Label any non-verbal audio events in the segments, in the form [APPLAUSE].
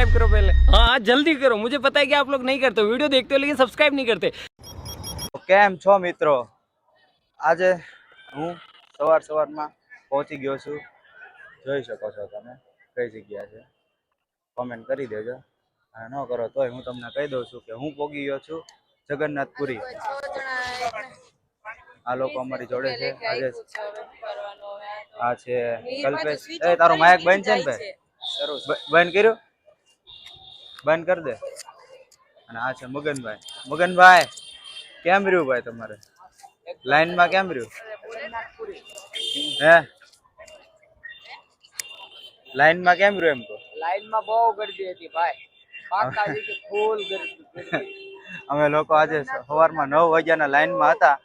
Channel को subscribe करो पहले हाँ हाँ जल्दी करो मुझे पता है कि आप लोग नहीं करते वीडियो देखते हो लेकिन सब्सक्राइब नहीं करते કેમ છો મિત્રો આજે હું સવાર સવારમાં પહોંચી ગયો છું જોઈ શકો છો તમે કઈ જગ્યા છે કોમેન્ટ કરી દેજો અને ન કરો તોય હું તમને કહી દઉં છું કે હું પહોંચી ગયો છું જગન્નાથપુરી આ લોકો અમારી જોડે છે આજે આ છે કલ્પેશ એ તારું માયક બંધ છે ને ભાઈ બ- બંધ કર્યું બંધ કરી દે. અને આ છે મગનભાઈ. મગનભાઈ કેમ રહ્યું ભાઈ તમારે? લાઈનમાં કેમ રહ્યું? હે? લાઈનમાં કેમ રહ્યું એમ તો? લાઈનમાં બહુ ગરદી હતી ભાઈ. ફૂલ અમે લોકો આજે સવારમાં નવ વાગ્યાના લાઈનમાં હતા.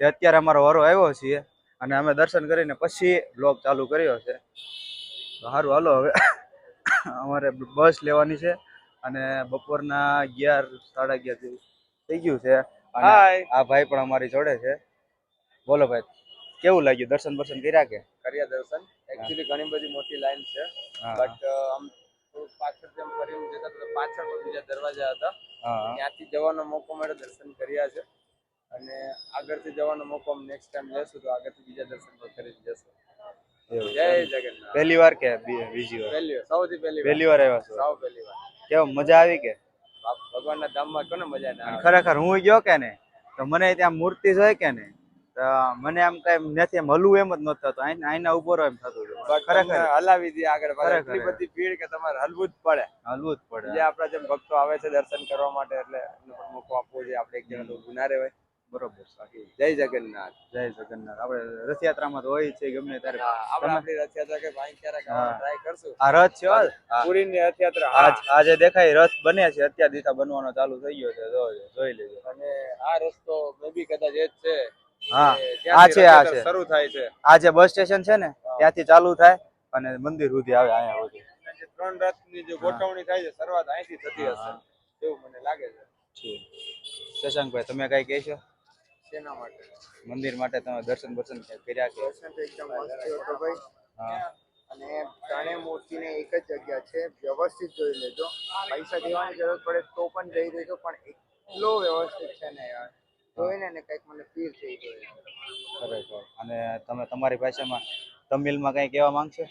તે અત્યારે અમારો વારો આવ્યો છે અને અમે દર્શન કરીને પછી બ્લોગ ચાલુ કર્યો છે. સારું હાલો હવે. અમારે બસ લેવાની છે. અને બપોરના અગિયાર સાડા અગિયાર જેવું થઈ ગયું છે. અને આ ભાઈ પણ અમારી જોડે છે. બોલો ભાઈ કેવું લાગ્યું? દર્શન બર્શન કર્યા કે? કર્યા દર્શન. એકચ્યુઅલી ઘણી બધી મોટી લાઈન છે. બટ આમ પાછળથી પાછળ જેમ ફરીને જતા તો પાછળ પણ બીજા દરવાજા હતા ત્યાંથી જવાનો મોકો મળ્યો દર્શન કર્યા છે. અને આગળથી જવાનો મોકો નેક્સ્ટ ટાઈમ જશું તો આગળથી બીજા દર્શન પણ કરી જશું જય જગન્નાથ. પહેલી વાર કે બીજી વાર? પહેલી વાર, સૌથી પહેલી પહેલી વાર આવ્યા છો? સાવ પહેલી વાર. કેવું મજા આવી કે? ભગવાનના ધામમાં કોને મજા ના આવે? ખરેખર હું ગયો કે ને તો મને ત્યાં મૂર્તિ જોઈ કે ને તો મને આમ કઈ નથી એમ હલવું એમ જ નતું થતું. આઈને ઊભો એમ થતું ખરેખર. હલાવી દી આગળ એટલી બધી ભીડ કે તમારે હલવું જ પડે. હલવું જ પડે. જે આપણા જેમ ભક્તો આવે છે દર્શન કરવા માટે એટલે એમને પણ મોકો આપવો જોઈએ. આપણે એક જણા તો ઊભું ના રહેવાય બરોબર જય જગન્નાથ. જય જગન્નાથ. આપણે રથયાત્રામાં તો હોય છે ગમે ત્યારે. આપણે આપણી રથયાત્રા કે ભાઈ ક્યારેક ટ્રાય કરશું. આ રથ છે હો. ની રથયાત્રા આજ આજે દેખાય રથ બને છે અત્યાર દીઠા બનવાનો ચાલુ થઈ ગયો છે જોઈ જોઈ લેજો. અને આ રસ્તો મે બી કદાચ એ જ છે. હા આ છે આ છે. શરૂ થાય છે. આ જે બસ સ્ટેશન છે ને ત્યાંથી ચાલુ થાય અને મંદિર સુધી આવે અહીંયા સુધી. ત્રણ રથ રથની જે ગોઠવણી થાય છે શરૂઆત અહીંથી થતી હશે. એવું મને લાગે છે. શશાંકભાઈ તમે કઈ કહેશો? તેના માટે. મંદિર માટે તમે દર્શન દર્શન કર્યા કે? દર્શન તો એકદમ મસ્ત હતો ભાઈ. હા. અને ત્રણેય મૂર્તિને એક જ જગ્યા છે વ્યવસ્થિત જોઈ લેજો. પૈસા દેવાની જરૂર પડે તો પણ જઈ દેજો પણ એટલો વ્યવસ્થિત છે ને યાર. જોઈને ને કંઈક મને ફીલ થઈ ગયો ખરેખર. અને તમે તમારી ભાષામાં તમિલમાં કંઈ કહેવા માંગશો?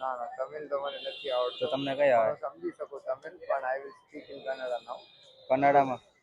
ના ના તમિલ તો મને નથી આવડતું. તમને કઈ આવે? સમજી શકો તમિલ પણ I will speak in Kannada now કન્નડામાં?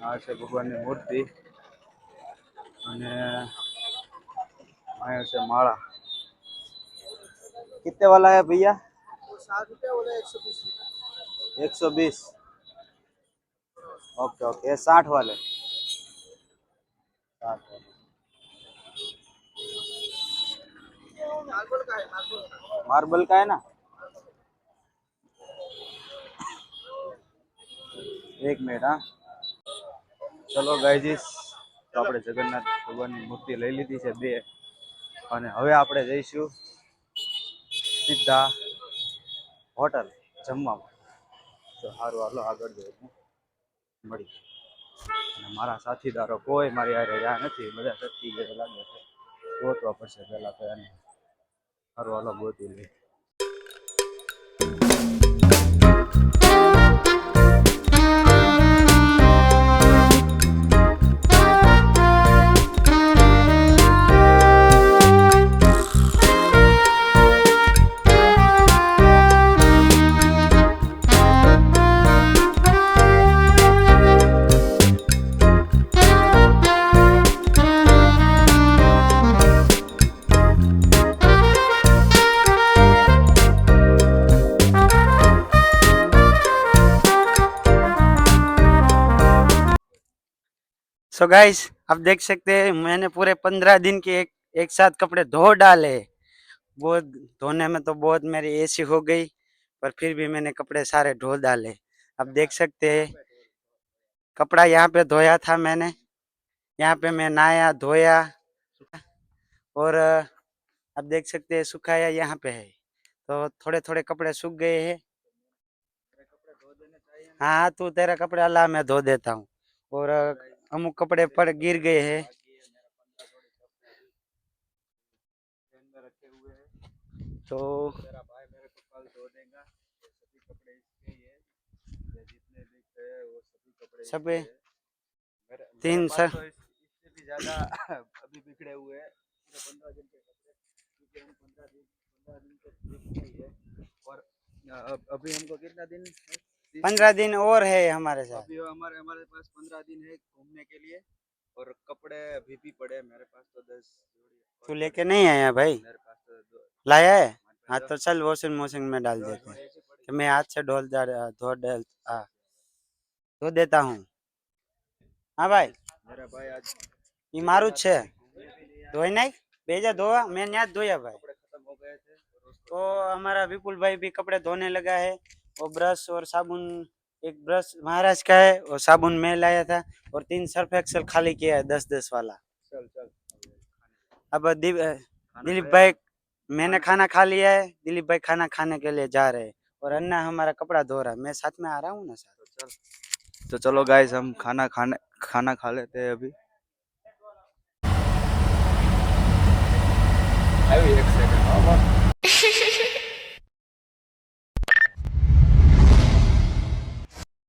આ છે ભગવાનની મૂર્તિ અને અહીંયા છે માળા कितने वाला है भैया साठ रुपया बोला एक सौ बीस एक सौ बीस ओके ओके ये साठ वाले साठ वाले मार्बल का है मार्बल मार्बल का है ना એક મિનિટ હા ચલો ગાયજીસ તો આપણે જગન્નાથ ભગવાનની મૂર્તિ લઈ લીધી છે બે. અને હવે આપણે જઈશું સીધા હોટલ જમવામાં. તો સારું, હાલો, આગળ જઈને મળી. અને મારા સાથીદારો કોઈ મારી હારે રહ્યા નથી. બધા સચ્ચી ગયા છે. ગોતવા પડશે પહેલા તો એને. સારું, હાલો, ગોતી લઈ सो गाइस आप देख सकते हैं, मैंने पूरे पंद्रह दिन के एक एक साथ कपड़े धो डाले। बहुत, धोने में तो बहुत मेरी ऐसी हो गई, पर फिर भी मैंने कपड़े सारे धो डाले। अब देख सकते हैं, कपड़ा यहाँ पे धोया था मैंने, यहाँ पे मैं नहाया, धोया, और अब देख सकते हैं, सुखाया यहाँ पे है। तो थोड़े थोड़े कपड़े सूख गए हैं। हाँ तू तेरा कपड़े अल्लाह मैं धो देता हूँ। और हम कपड़े पर गिर गए है। तो सब तीन सर इससे भी ज़्यादा अभी बिखरे हुए हैं पंद्रह दिन के क्योंकि हम पंद्रह दिन पंद्रह दिन और अभी हमको कितना दिन है पंद्रह दिन और है हमारे साथ। अभी हमारे हमारे पास पंद्रह दिन है घूमने के लिए और कपड़े अभी भी पड़े हैं मेरे पास तो दस तू लेके नहीं आया भाई? तो लाया है? हाँ तो चल वॉशिंग मशीन में डाल देते हैं। तो मैं हाथ से ढोल जा धो डाल धो देता हूँ। हाँ भाई। मेरा भाई आज ये मारू छे धोई नहीं? भेजा धोवा मैंने आज धोया भाई। तो हमारा विपुल भाई भी कपड़े धोने लगा है। और ब्रश और साबुन एक ब्रश महाराज का है और साबुन मैं लाया था और तीन सर्फ एक्सल खाली किया है दस दस वाला। चल चल। अब दिलीप भाई मैंने खाना? खा लिया है दिलीप भाई खाना खाने के लिए जा रहे हैं। और अन्ना हमारा कपड़ा धो रहा है मैं साथ में आ रहा हूँ ना सर तो, तो चलो। गाइस हम खाना खाने खाना खा लेते हैं अभी। एक सेकंड [LAUGHS]